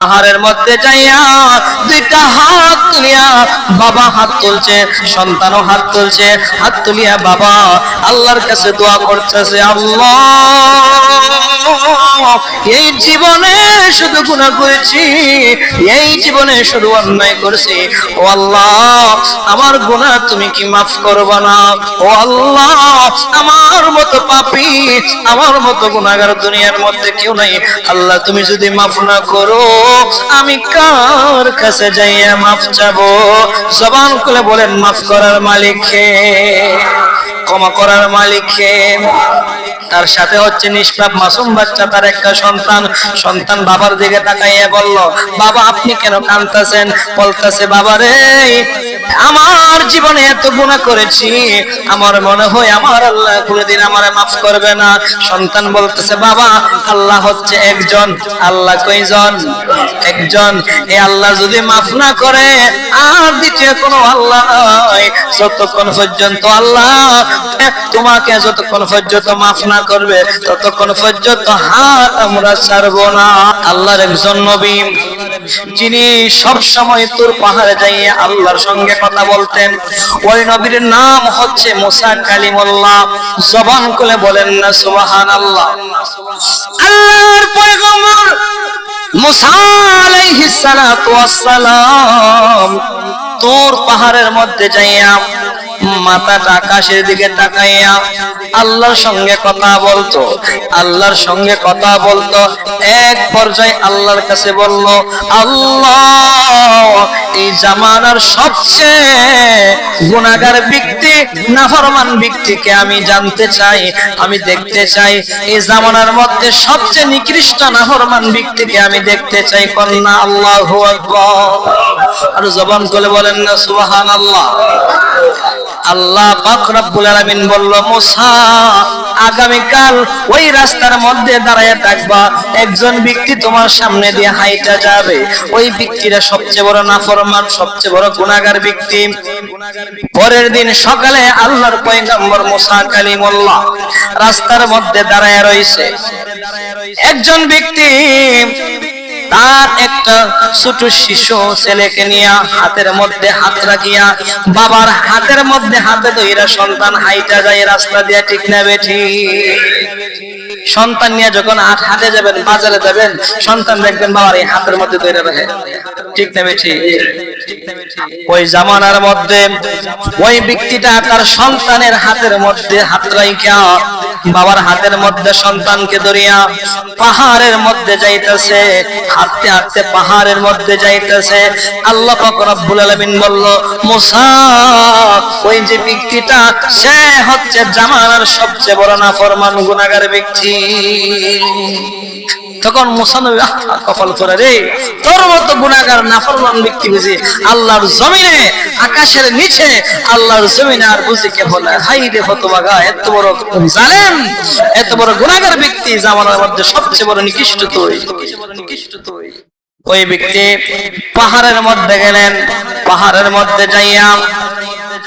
পাহাড়ের মধ্যে যাইয়া দুইটা হাত তুলিয়া বাবা হাত তুলছে, সন্তানও হাত তুলছে, হাত তুলিয়া বাবা আল্লাহর কাছে দোয়া করতেছে আল্লাহ, এই জীবনে শুধু গুনাহ করেছি, এই জীবনে শুধু অন্যায় করছি। ও আল্লাহ, আমার গুনাহ তুমি কি মাফ করবা না? ও আল্লাহ, আমার মতো পাপি, আমার মতো গুনাহগার দুনিয়ার মধ্যে কেউ নাই। আল্লাহ, তুমি যদি মাফ না করো আমি কার কাছে যাইয়া মাফ চাবো? জবান খুলে বলেন মাফ করার মালিক কে? ক্ষমা করার মালিক কে তার সাথে হচ্ছে নিষ্পাপ মাসুম বাচ্চা, তার একটা সন্তান। সন্তান বাবার দিকে তাকাইয়া বলল, বাবা, আপনি কেন কাঁদতেছেন? বলতেছে, বাবা রে, আমার জীবনে এত গুনাহ করেছি। আমার মনে হয় আমার আল্লাহ কোনোদিন আমারে মাফ করবে না। সন্তান বলতেছে, বাবা, আল্লাহ হচ্ছে একজন। আল্লাহ কয়জন? একজন। এই আল্লাহ যদি মাফ না করে, আর দ্বিতীয় কোনো আল্লাহ নয় যতক্ষণ পর্যন্ত আল্লাহ তোমাকে যতক্ষণ পর্যন্ত মাফ না করবে, ততক্ষণ পর্যন্ত হাত আমরা ছাড়বো না। আল্লাহর একজন নবী, যিনি তোর পাহাড়ে যাইয়ে আল্লাহর সঙ্গে কথা বলতেন। ওই নবীর নাম হচ্ছে জবান খুলে বলেন না সুবাহান আল্লাহ আল্লাহর পয়গম্বর তোর পাহাড়ের মধ্যে যাইয়া মাথাটা আকাশের দিকে তাকাইয়া আল্লাহর সঙ্গে কথা বলতো। আল্লাহর সঙ্গে কথা বলতো। এক পর্যায়ে আল্লাহর কাছে বলল, আল্লাহ এই জামানার সবচেয়ে গুণাগার ব্যক্তি, নাফরমান ব্যক্তিকে আমি জানতে চাই, আমি দেখতে চাই। এই জামানার মধ্যে সবচেয়ে নিকৃষ্ট নাফরমান ব্যক্তিকে আমি দেখতে চাই, কন্যা আল্লাহ আর জবান করে বলেন না সুবাহান আল্লাহ আল্লাহ পাক আলামিন বলল, মুসা, আগামীকাল ওই রাস্তার মধ্যে দাঁড়ায় থাকবা। একজন ব্যক্তি তোমার সামনে দিয়ে হাইটা যাবে। ওই ব্যক্তিরা সবচেয়ে বড় নাফরমান সবচেয়ে বড় গুনাগার ব্যক্তি। পরের দিন সকালে আল্লাহর পয়গম্বর মুসা কালিমুল্লাহ রাস্তার মধ্যে দাঁড়ায় রয়েছে। একজন ব্যক্তি তার একটা ছোট শিশু ছেলেকে নিয়ে হাতের মধ্যে হাত রাখিয়া বাবার হাতের মধ্যে হাতে দইরা সন্তান হাইটা যায় রাস্তা দিয়া, ঠিক না বেঠি সন্তান নিয়ে যখন আট হাটে যাবেন, বাজারে যাবেন, সন্তান দেখবেন বাবার এই হাতের মধ্যে দইরা রাখে। ঠিক না বেঠি ওই জামানার মধ্যে ওই ব্যক্তিটা তার সন্তানের হাতের মধ্যে হাত রাইখা বাবার হাতের মধ্যে সন্তানকে ধরিয়া পাহাড়ের মধ্যে যাইতেছে, হাঁটতে হাঁটতে পাহাড়ের মধ্যে যাইতেছে। আল্লাহ রব্বুল আলামিন বলল, মুসা, ওই যে ব্যক্তিটা, সে হচ্ছে জামানার সবচেয়ে বড় নাফরমান, গুনাহগার ব্যক্তি। তখন মুসানবী কপাল করে রে, তোর মতো গুনাহগার, নাফরমান ব্যক্তি বুঝি আল্লাহর জমিনে, আকাশের নিচে, আল্লাহর জমিনে আর বুঝি কে বলে হাই রে হতবাগা এত বড় এত বড় গুণাগার ব্যক্তি জামানার মধ্যে সবচেয়ে বড় নিকৃষ্ট তৈরি নিকৃষ্ট তুই। ওই ব্যক্তি পাহাড়ের মধ্যে গেলেন, পাহাড়ের মধ্যে যাইয়া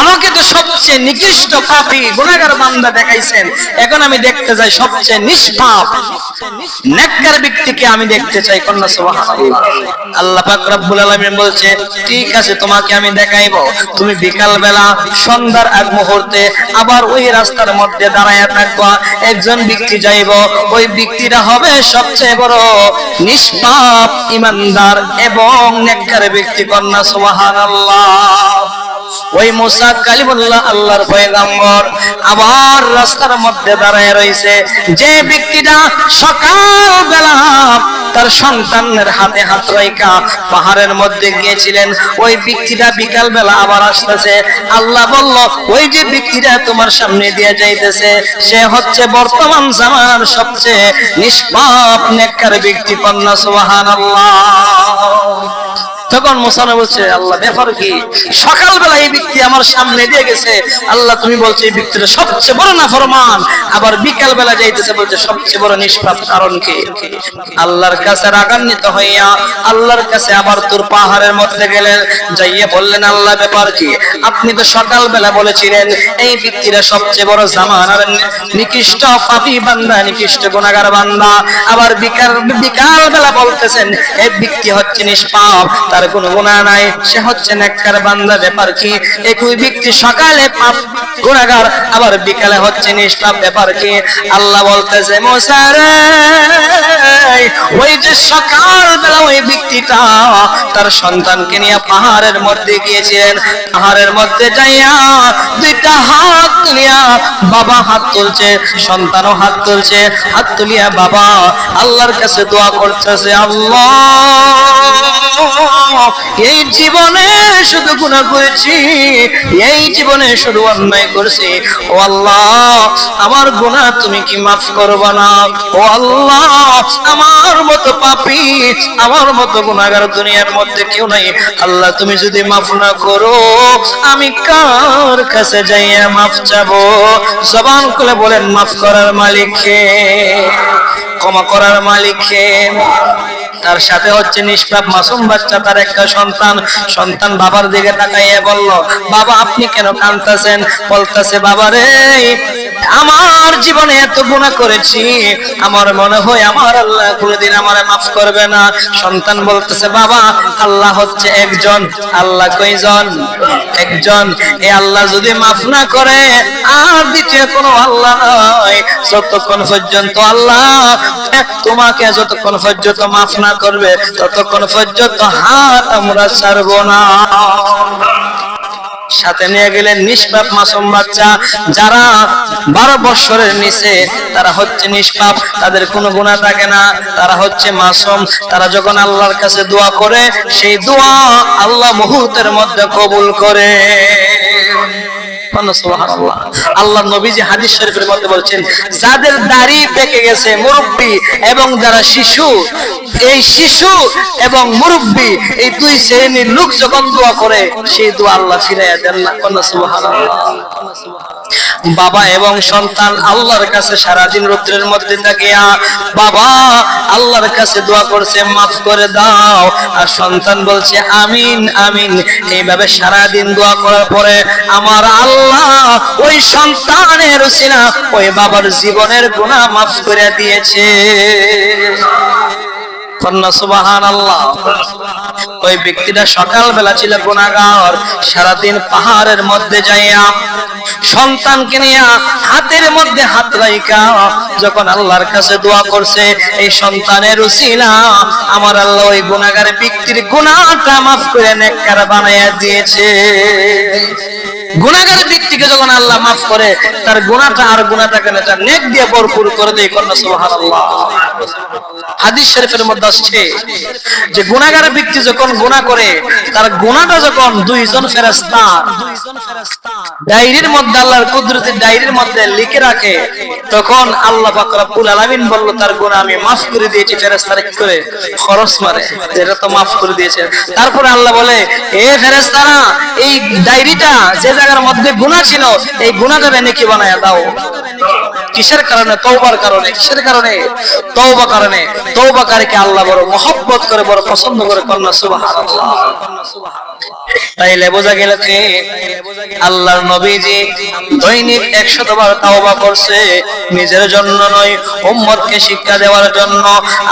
আমাকে তো সবচেয়ে নিকৃষ্ট পাপী গুনাহগার বান্দা দেখাইছেন। এখন আমি দেখতে যাই সবচেয়ে নিষ্পাপ। নেককার ব্যক্তিকে আমি দেখতে চাই, কন্যা সুবহানাল্লাহ। আল্লাহ পাক রব্বুল আলামিন বলছে, ঠিক আছে, তোমাকে আমি দেখাইবো। তুমি বিকাল বেলা সন্ধ্যার আগ মুহূর্তে আবার ওই রাস্তার মধ্যে দাঁড়ায় থাকবা। একজন ব্যক্তি যাইব, ওই ব্যক্তিটা হবে সবচেয়ে বড় নিষ্পাপ, ইমানদার এবং নেককার ব্যক্তি, কন্যা সুবহানাল্লাহ। ওই মুসা কালিমুল্লাহ আল্লাহর পয়গম্বর আবার রাস্তার মধ্যে দাঁড়ায় রয়েছে। যে ব্যক্তিটা সকাল বেলা তার সন্তানের হাতে হাত রাইকা পাহাড়ের মধ্যে গিয়েছিলেন, ওই ব্যক্তিটা বিকাল বেলা আবার আসতেছে। আল্লাহ বলল, ওই যে ব্যক্তিটা তোমার সামনে দিয়ে যাইতেছে, সে হচ্ছে বর্তমান জামানার সবচেয়ে নিষ্পাপ, নেককার ব্যক্তি। কন্যা সুবহানাল্লাহ। তখন মুসানে বলছে, আল্লাহ ব্যাপার কি সকালবেলা এই ব্যক্তি আমার সামনে দিয়ে গেছে। আল্লাহ, তুমি বলছো এই ব্যক্তিটা সবচেয়ে বড় না ফরমান আবার বিকাল বেলা যাইতেছে, বলছে সবচেয়ে বড় নিষ্পাপ কারণ কি? আল্লাহর কাছে রাগান্বিত হইয়া আল্লাহর কাছে আবার তোর পাহাড়ের মধ্যে গেলেন যাইয়া বললেন, আল্লাহ ব্যাপার কি আপনি তো সকালবেলা বলেছিলেন, এই ব্যক্তিরা সবচেয়ে বড় জামানার নিকৃষ্ট পাপি বান্দা, নিকৃষ্ট গুণাগার বান্দা। আবার বিকাল বিকাল বেলা বলতেছেন, এই ব্যক্তি হচ্ছে নিষ্পাপ। তার কোনো গুণা নাই। সে হচ্ছে নেককার বান্দা, ব্যাপার কি? একই ব্যক্তি সকালে পাপ, গুণাগার, আবার বিকালে হচ্ছে নিষ্পাপ, ব্যাপার কি? আল্লাহ বলতেছে মোসারে ওই যে সকাল বেলা ওই ব্যক্তিটা তার সন্তানকে নিয়ে পাহাড়ের মধ্যে গিয়েছিলেন। পাহাড়ের মধ্যে যাইয়া দুইটা হাত তুলিয়া বাবা হাত তুলছে, সন্তানও হাত তুলছে, হাত তুলিয়া বাবা আল্লাহর কাছে দোয়া করতেছে, আল্লাহ এই জীবনে শুধু গুণা করেছি, এই জীবনে শুধু অন্যায় করছি। ও আল্লাহ, আমার গুণা তুমি কি মাফ করবা না? ও আল্লাহ, আমার মতো পাপি, আমার মতো গুণাগার দুনিয়ার মধ্যে কেউ নাই। আল্লাহ, তুমি যদি মাফ না করো, আমি কার কাছে যাইয়া মাফ চাবো? জবান খুলে বলেন, মাফ করার মালিক কে? ক্ষমা করার মালিক তার সাথে হচ্ছে নিষ্পাপ মাসুম বাচ্চা, তার একটা সন্তান। সন্তান বাবার দিকে তাকাইয়া বলল, বাবা, আপনি কেন কাঁদতেছেন? বলতেছে, বাবা রে, আমার জীবনে এত গুণা করেছি। আমার মনে হয় আমার আল্লাহ কোনোদিন আমার মাফ করবে না। সন্তান বলতেছে, বাবা, আল্লাহ হচ্ছে একজন। আল্লাহ কয়জন? একজন। এই আল্লাহ যদি মাফ না করে, আর দ্বিতীয় কোনো আল্লাহ নয় যতক্ষণ পর্যন্ত আল্লাহ তোমাকে যতক্ষণ পর্যন্ত মাফ না করবে, ততক্ষণ হাত আমরা ছাড়বো না। সাথে নিয়ে গেলেন নিষ্পাপ মাসুম বাচ্চা, যারা বারো বৎসরের নিচে, তারা হচ্ছে নিষ্পাপ, তাদের কোনো গুণা থাকে না। তারা হচ্ছে মাসুম, তারা যখন আল্লাহর কাছে দোয়া করে, সেই দোয়া আল্লাহ মুহূর্তের মধ্যে কবুল করে। আল্লাহ নবীজি হাদিস শরীফের মধ্যে বলছেন, যাদের দাড়ি পেকে গেছে মুরব্বী এবং যারা শিশু, এই শিশু এবং মুরব্বী, এই দুই শ্রেণির লোক যখন দোয়া করে, সেই দোয়া আল্লাহ ফিরাইয়া দেন না। কন্যা সুবহানাল্লাহ। বাবা এবং সন্তান আল্লাহর কাছে সারাদিন রৌদ্রের মধ্যে থাকিয়া, বাবা, আল্লাহর কাছে দোয়া করছে, মাফ করে দাও। আর সন্তান বলছে, আমিন আমিন। এইভাবে সারাদিন দোয়া করার পরে আমার আল্লাহ ওই সন্তানের উসিলা ওই বাবার জীবনের গুণা মাফ করে দিয়েছে। ওই ব্যক্তিটা সকালবেলা ছিল গুণাগার, সারাদিন পাহাড়ের মধ্যে যাইয়া সন্তানকে নিয়ে হাতের মধ্যে হাত রাইকা যখন আল্লাহর কাছে দোয়া করছে, এই সন্তানের উসিলা, আমার আল্লাহ ওই গুণাগার ব্যক্তির গুণাটা মাফ করে নেককার বানাইয়া দিয়েছে। গুণাগার যখন আল্লাহ মাফ করে, তার গুণাটা আর তার নেক দিয়ে ভরপুর করে দেয় হাদিস শরীফের মধ্যে আসছে যে ব্যক্তি যখন গুণা করে, তার গুণাটা যখন দুইজন ফেরেশতা, ডায়েরির মধ্যে, আল্লাহর কুদরতের ডায়েরির মধ্যে লিখে রাখে তখন আল্লাহ রব্বুল আলামিন বলল, তার গুনাহ আমি মাফ করে দিয়েছি ফেরেশতারা কি করে খরচ মারে এটা তো মাফ করে দিয়েছে। তারপরে আল্লাহ বলে, এ ফেরেশতারা, এই ডায়েরিটা যে জায়গার মধ্যে গুনাহ ছিল, এই গুনাহটা নেকি বানায়া দাও? কিসের কারণে? তওবার কারণে। কিসের কারণে? তওবা কারণে। তওবাকারীকে আল্লাহ বড় মহব্বত করে, বড় পছন্দ করে কন্যা? সুবহানাল্লাহ। তাইলে বোঝা গেল যে আল্লাহর নবীজি দৈনিক একশত বার তাওবা করছে। নিজের জন্য নয়, উম্মতকে শিক্ষা দেওয়ার জন্য।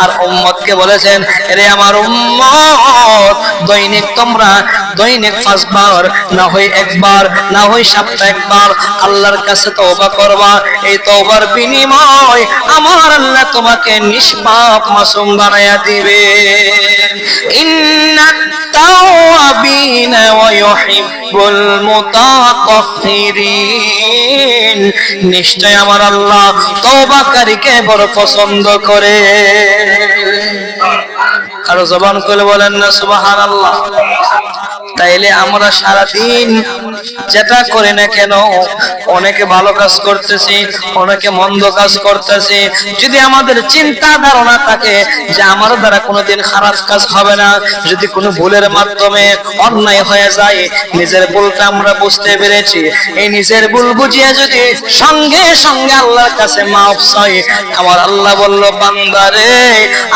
আর উম্মতকে বলেছেন, এরে আমার উম্মত, দৈনিক তোমরা দৈনিক পাঁচবার, না হই একবার, না হই সপ্তাহে একবার আল্লাহর কাছে তওবা করবা। এই তওবার বিনিময় আমার আল্লাহ তোমাকে নিষ্পাপ মাসুম বানায়া দিবে ইন্নাত তাওয়াবিনা ওয়া ইউহিব ইউহিব্বুল নিশ্চয় আমার আল্লাহ তওবাকারীকে বড় পছন্দ করে। আর জবান করে বলেন না সুবহানাল্লাহ। তাইলে আমরা সারাদিন যেটা করি না কেন, অনেকে ভালো কাজ করতেছি, অনেকে মন্দ কাজ করতেছি। যদি আমাদের চিন্তা ধারণা থাকে যে আমার দ্বারা কোনোদিন খারাপ কাজ হবে না, যদি কোনো ভুলের মাধ্যমে অন্যায় হয়ে যায়, নিজের ভুলটা আমরা বুঝতে পেরেছি। এই নিজের ভুল বুঝিয়ে যদি সঙ্গে সঙ্গে আল্লাহর কাছে মাফ চাই, আমার আল্লাহ বলল বান্দারে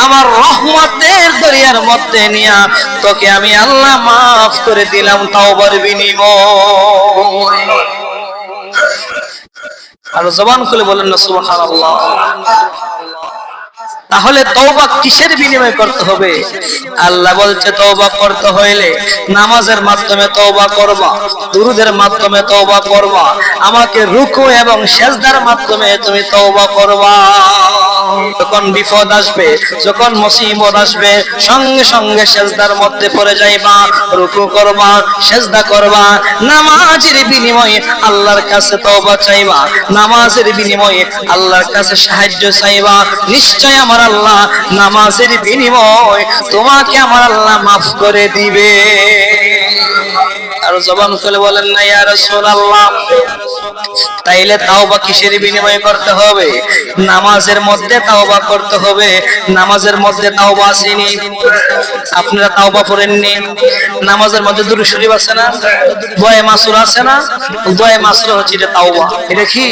আমার রহমতের দরিয়ার মধ্যে নিয়া তোকে আমি আল্লাহ মাফ করে দিলাম তাওবার বিনিময়। আর জবান খুলে বলেন না, সুবহানাল্লাহ। তাহলে তওবা কিসের বিনিময়ে করতে হবে? আল্লাহ বলছে, তওবা করতে হইলে নামাজের মাধ্যমে তওবা করবা, দুরুদের মাধ্যমে তওবা করবা, আমাকে রুকু এবং সেজদার মাধ্যমে তুমি তওবা করবা। যখন বিপদ আসবে, যখন মুসিবত আসবে, সঙ্গে সঙ্গে সেজদার মধ্যে পড়ে যাইবা, রুকু করবা, সেজদা করবা, নামাজের বিনিময়ে আল্লাহর কাছে তওবা চাইবা, নামাজের বিনিময়ে আল্লাহর কাছে সাহায্য চাইবা, নিশ্চয় আমার আল্লাহ নামাজের বিনিময় তোমাকে আমার আল্লাহ মাফ করে দিবে। আর জবান খুলে বলেন না, ইয়া রাসূলুল্লাহ। তাইলে তাওবা কিসের বিনিময়ে করতে হবে? নামাজের মধ্যে তাওবা করতে হবে। নামাজের মধ্যে তাওবা আসেনি। আপনারা তাওবা পড়েননি নামাজের মধ্যে দুরূদ শরীফ আছে না? দোয়া মাসুর আছে না? দোয়া মাসুর হচ্ছে এটা তাওবা। এটা কি?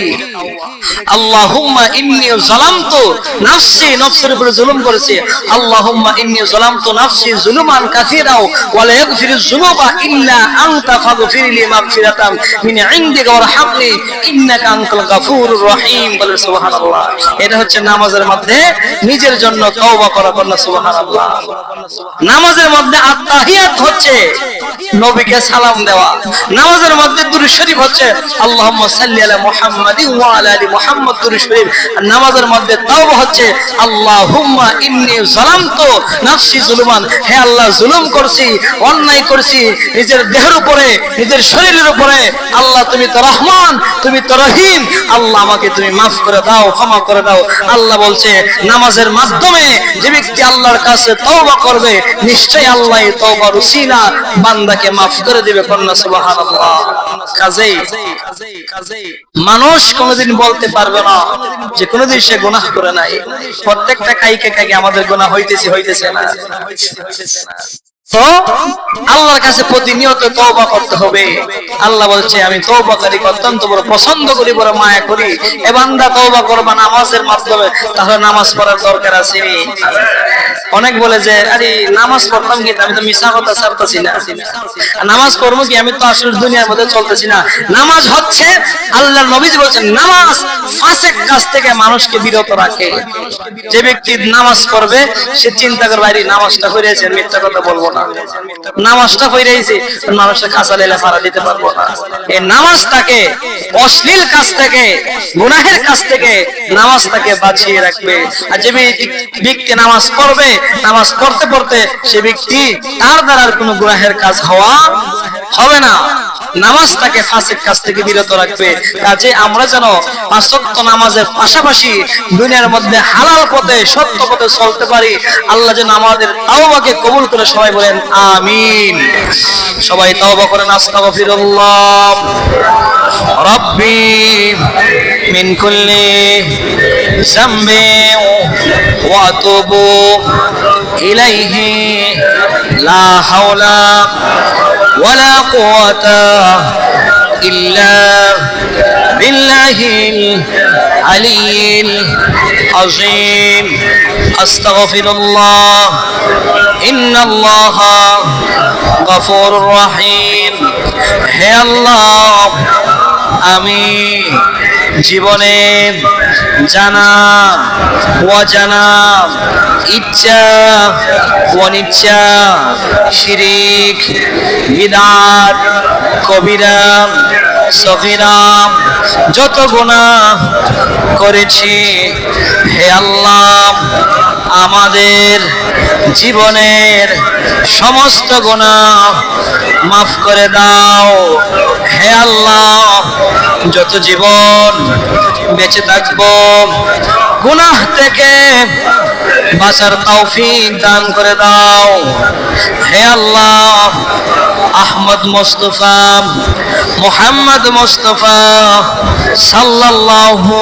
আল্লাহুম্মা ইন্নী যালামতু নাফসি। নফসের উপরে জুলুম করেছি। আল্লাহুম্মা ইন্নী যালামতু নাফসি জুলুমান কাসীরাও। ওয়া লা ইয়াগফিরুয যুনুবা ইল্লা আনতা ফাগফিরলি মাগফিরাতাম মিন ইনদিকা ওয়ারহামনি। নিজের জন্য নামাজের মধ্যে হচ্ছে, নবীকে সালাম দেওয়া। নামাজের মধ্যে শরীফ হচ্ছে শরীফ। নামাজের মধ্যে হচ্ছে নাফসি হে আল্লাহ, জুলুম করছি, অন্যায় করছি, নিজের দেহের উপরে, নিজের শরীরের উপরে। আল্লাহ, তুমি তো রহমান, তুমি তো রহিম, আল্লাহ আমাকে তুমি মাফ করে দাও, ক্ষমা করে দাও। আল্লাহ বলছে, নামাজের মাধ্যমে যে ব্যক্তি আল্লাহর কাছে তওবা করবে, নিশ্চয়ই আল্লাহ বান্দাকে মাফ করে দিবে, কন্যা সুবহানাল্লাহ। কাজেই, মানুষ কোনোদিন বলতে পারবে না যে কোনোদিন সে গুনাহ করে নাই। প্রত্যেকটা কাইকে কাইকে আমাদের গুনাহ হইতেছে হইতেছে না। তো আল্লাহর কাছে প্রতিনিয়ত তওবা করতে হবে। আল্লাহ বলছে, আমি তওবাকারী অত্যন্ত বড় পছন্দ করি, বড় মায়া করি। করবা নামাজের মাধ্যমে, তাহলে নামাজ পড়ার দরকার আছে। অনেক বলে যে, আরে, নামাজ পড়তাম আমি তো মিশা কথা ছাড়তেছি না। নামাজ পড়ব কি? আমি তো আসলে দুনিয়ার মধ্যে চলতেছি না। নামাজ হচ্ছে আল্লাহর নবীজি বলছেন, নামাজ ফাসেক কাজ থেকে মানুষকে বিরত রাখে। যে ব্যক্তি নামাজ করবে সে চিন্তা করবে, আরে, নামাজটা হইয়াছে মিথ্যা কথা বলব মানুষের দিতে পারব না। এই নামাজটাকে, অশ্লীল কাজ থেকে, গুনাহের কাজ থেকে নামাজটাকে বাঁচিয়ে রাখবে। আর যে ব্যক্তি নামাজ পড়বে, নামাজ পড়তে পড়তে সে ব্যক্তি তার দ্বারা কোনো গুনাহের কাজ হওয়া হবে না। নামাজ তাকে ফাঁসের কাছ থেকে বিরত রাখবে। কাজে আমরা যেন পাঁচক্ত নামাজের পাশাপাশি দুনিয়ার মধ্যে হালাল পথে, সত্য পথে চলতে পারি। আল্লাহ যেন আমাদের তাওবাকে কবুল করে সবাই বলেন, আমিন। সবাই তাওবা করেন, আস্তাগফিরুল্লাহ। মিন কুল্লি জামবি ওয়া আতুবু ইলাইহি লা হাওলা ولا قوة إلا بالله العلي العظيم أستغفر الله إن الله غفور رحيم হে আল্লাহ আমি জীবনে জানা, অজানা, ইচ্ছা, অনিচ্ছা, শিরিক, বিদাত কবিরা সফিরাম যত গুণা করেছি, হে আল্লাহ, আমাদের জীবনের সমস্ত গুণা মাফ করে দাও, হে আল্লাহ। যত জীবন বেঁচে থাকব, গুনাহ থেকে বাঁচার তৌফিক দান করে দাও। হে আল্লাহ, আহমদ মোস্তফা, মোহাম্মদ মোস্তফা সাল্লাল্লাহু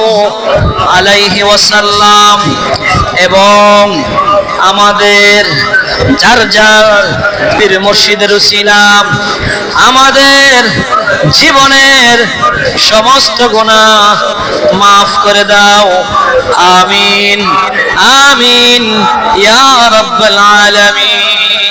আলাইহি ওয়াসাল্লাম এবং আমাদের যার যার পীর মুর্শিদের ছিলাম আমাদের জীবনের সমস্ত গুণা মাফ করে দাও। আমিন আমিন, ইয়া রাব্বাল আলামিন।